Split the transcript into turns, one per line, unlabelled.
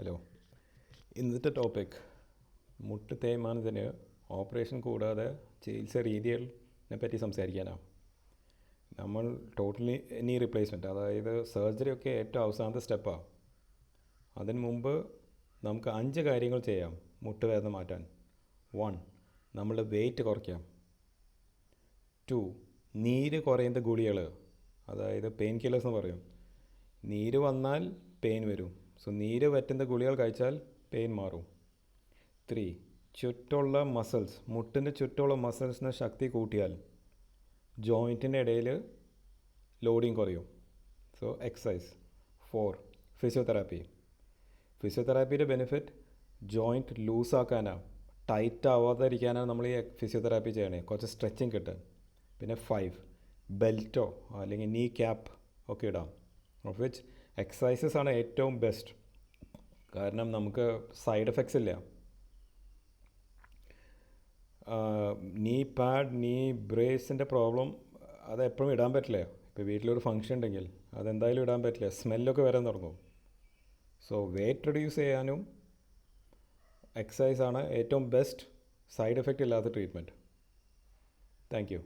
Hello. ഇന്നത്തെ topic മുട്ട് തേയ്മാനത്തിന് operation കൂടാതെ ചികിത്സ രീതികളിനെ പറ്റി സംസാരിക്കാനാണ് നമ്മൾ ടോട്ടലി നീ റീപ്ലേസ്മെന്റ് അതായത് സർജറി ഒക്കെ ഏറ്റവും അവസാനത്തെ സ്റ്റെപ്പാണ് അതിന് മുമ്പ് നമുക്ക് അഞ്ച് കാര്യങ്ങൾ ചെയ്യാം മുട്ട് വേദന മാറ്റാൻ. വൺ നമ്മളുടെ വെയിറ്റ് കുറയ്ക്കാം. ടു നീര് കുറയുന്ന ഗുളികൾ അതായത് പെയിൻ കില്ലേഴ്സ് എന്ന് പറയും. നീര് വന്നാൽ പെയിൻ വരും. സോ നീര് വറ്റുന്ന ഗുളികൾ കഴിച്ചാൽ പെയിൻ മാറും. ത്രീ ചുറ്റുള്ള മസിൽസ് മുട്ടിന്റെ ചുറ്റുള്ള മസിൽസിന് ശക്തി കൂട്ടിയാൽ ജോയിന്റിന്റെ ഇടയിൽ ലോഡിങ് കുറയും. സോ എക്സസൈസ് ഫോർ ഫിസിയോതെറാപ്പി ഫിസിയോതെറാപ്പിയുടെ ബെനിഫിറ്റ് ജോയിന്റ് ലൂസാക്കാനാണ് ടൈറ്റ് ആവാതിരിക്കാനാണ് നമ്മൾ ഈ ഫിസിയോതെറാപ്പി ചെയ്യണേ. കുറച്ച് സ്ട്രെച്ചിങ് കിട്ടാൻ. പിന്നെ ഫൈവ് ബെൽറ്റോ അല്ലെങ്കിൽ നീ ക്യാപ്പ് ഒക്കെ ഇടാം. ഓഫ് വിച്ച് എക്സസൈസസ് ആണ് ഏറ്റവും ബെസ്റ്റ് കാരണം നമുക്ക് സൈഡ് എഫക്ട്സ് ഇല്ല. നീ പാഡ് നീ ബ്രേസിന്റെ പ്രോബ്ലം അത് എപ്പോഴും ഇടാൻ പറ്റില്ല. ഇപ്പോൾ വീട്ടിലൊരു ഫംഗ്ഷൻ ഉണ്ടെങ്കിൽ അതെന്തായാലും ഇടാൻ പറ്റില്ല. സ്മെല്ലൊക്കെ വരാൻ തുടങ്ങും. സോ വെയിറ്റ് റെഡ്യൂസ് ചെയ്യാനും എക്സസൈസ് ആണ് ഏറ്റവും ബെസ്റ്റ് സൈഡ് എഫക്റ്റ് ഇല്ലാത്ത ട്രീറ്റ്മെന്റ് താങ്ക് യു